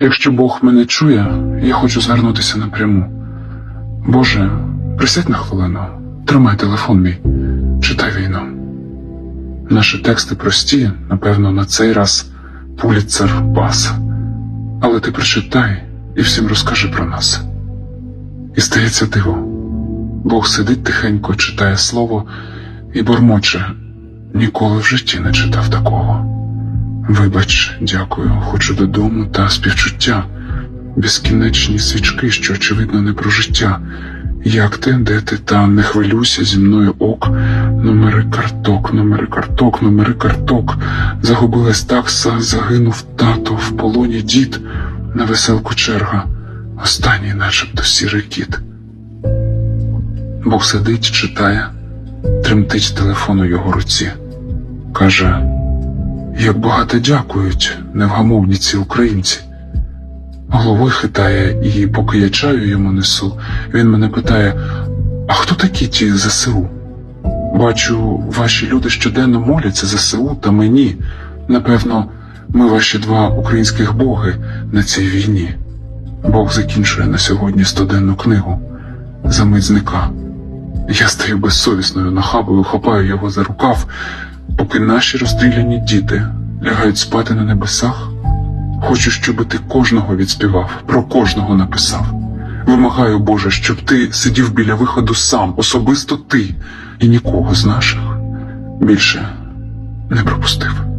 Якщо Бог мене чує, я хочу звернутися напряму. Боже, присядь на хвилину, тримай телефон мій, читай війну. Наші тексти прості, напевно, на цей раз Пуліцер пас. Але ти прочитай і всім розкажи про нас. І стається диво. Бог сидить тихенько, читає слово і бормоче. Ніколи в житті не читав такого. Вибач, дякую, хочу додому та співчуття, безкінечні свічки, що очевидно не про життя. Як ти, де ти, та не хвилюйся зі мною ок, номери карток, номери карток, номери карток. Загубилась такса, загинув тато, в полоні дід, на веселку черга, останній, начебто сірий кіт. Бог сидить, читає, тремтить телефон у його руці. Каже, як багато дякують невгамовні ці українці. Головою хитає, і поки я чаю йому несу, він мене питає: а хто такі ті ЗСУ? Бачу, ваші люди щоденно моляться ЗСУ та мені. Напевно, ми ваші два українських боги на цій війні. Бог закінчує на сьогодні стоденну книгу. Замить зника. Я стаю безсовісною нахабою, хапаю його за рукав, поки наші розстріляні діти лягають спати на небесах. Хочу, щоб ти кожного відспівав, про кожного написав. Вимагаю, Боже, щоб ти сидів біля виходу сам, особисто ти, і нікого з наших більше не пропустив.